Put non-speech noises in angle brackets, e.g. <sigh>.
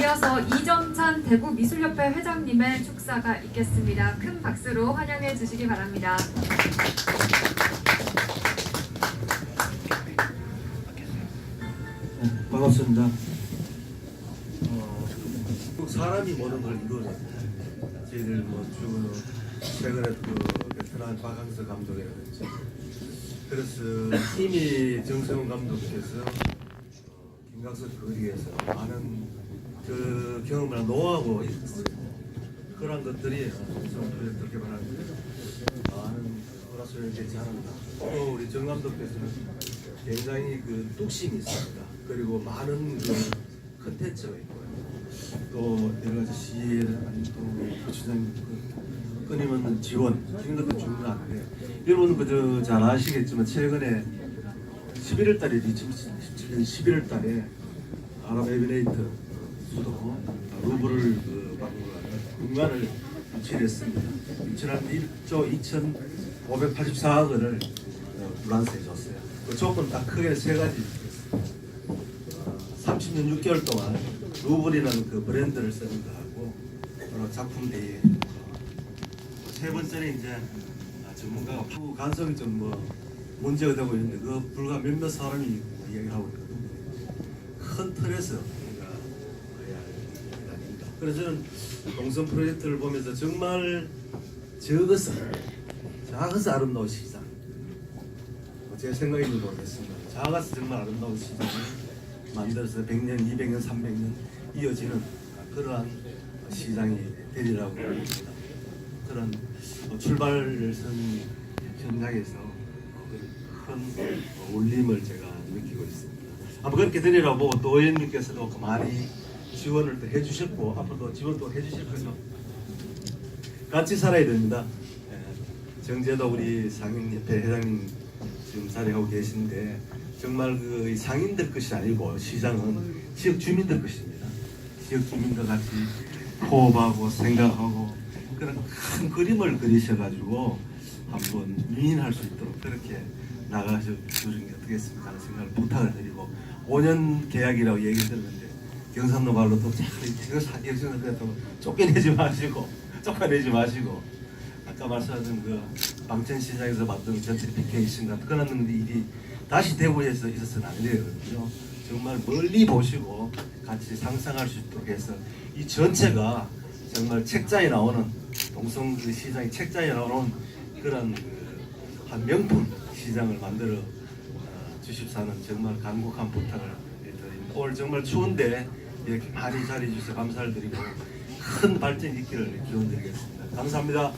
이어서 이정찬 대구미술협회 회장님의 축사가 있겠습니다. 큰 박수로 환영해 주시기 바랍니다. 네, 반갑습니다. 어, 사람이 모든 걸 이루어내. 저희들 뭐 주, 최근에 그 베트남 박항서 감독이라든지 그래서 이미 정세훈 감독께서 어, 김각석 거리에서 많은 그 경험을 노하고. 그런 것들이 좀 프로젝트 개발하는 많은 되지 않았나. 또 우리 정 감독께서는 굉장히 그 뚝심이 있습니다. 그리고 많은 그 컨텐츠가 있고요. 또 여러 가지 시에 또 고추장 그 끊임없는 지원 이런 것도 중요한데 여러분 그저 잘 아시겠지만 최근에 11월 달에 2017년 11월 달에 아랍에미레이트 수도 루브를 그 공간을 유치했습니다. 유치한 1조 2,584억 원을 어, 불란스해 줬어요. 그 조건 딱 크게 세 가지 있습니다. 30년 6개월 동안 루블이라는 그 브랜드를 쓰는 거하고 어, 작품 대회 세 번째는 이제 아, 전문가가 후 간성이 좀 뭐 문제가 되고 있는데 그 불과 몇몇 사람이 뭐 이야기를 하고 있거든요. 큰 틀에서 우리가 해야 할 일이 아닌가. 그래서 저는 동선 프로젝트를 보면서 정말 적어서 작아서 아름다운 시장 뭐제 생각인지 모르겠습니다. 작아서 정말 아름다운 시장을 만들어서 100년, 200년, 300년 이어지는 그러한 시장이 되리라고 봅니다. 그런 어, 출발선 현장에서 어, 큰 어, 울림을 제가 느끼고 있습니다. 아마 그렇게 되리라고 보고 또 의원님께서도 그 많이 지원을 또 해주셨고 앞으로도 지원 또 해주실 거죠. 같이 살아야 됩니다. 예, 정재도 우리 상인협회 회장님 지금 자리하고 계신데 정말 그이 상인들 것이 아니고 시장은 지역 주민들 것입니다. 지역 주민과 같이 호흡하고 생각하고 그런 큰 그림을 그리셔가지고 한번 유인할 수 있도록 그렇게 나가셔 주는 게 어떻겠습니까 하는 생각을 부탁을 드리고 5년 계약이라고 얘기 들었는데 경상도 말로 또 이거 사기를 그래도 쫓겨내지 마시고 <laughs> 쫓아내지 마시고 아까 말씀하신 그 방천시장에서 봤던 전트리피케이션 같은 그런 일이 다시 대구에서 있어서는 안 되거든요. 정말 멀리 보시고 같이 상상할 수 있도록 해서 이 전체가 정말 책자에 나오는 동성 그 시장이 책자에 나오는 그런 그한 명품 시장을 만들어 어, 주십사는 정말 간곡한 부탁을 오늘 정말 추운데 이렇게 많이 자리해 주셔서 감사를 드리고 큰 발전 있기를 기원 드리겠습니다. 감사합니다.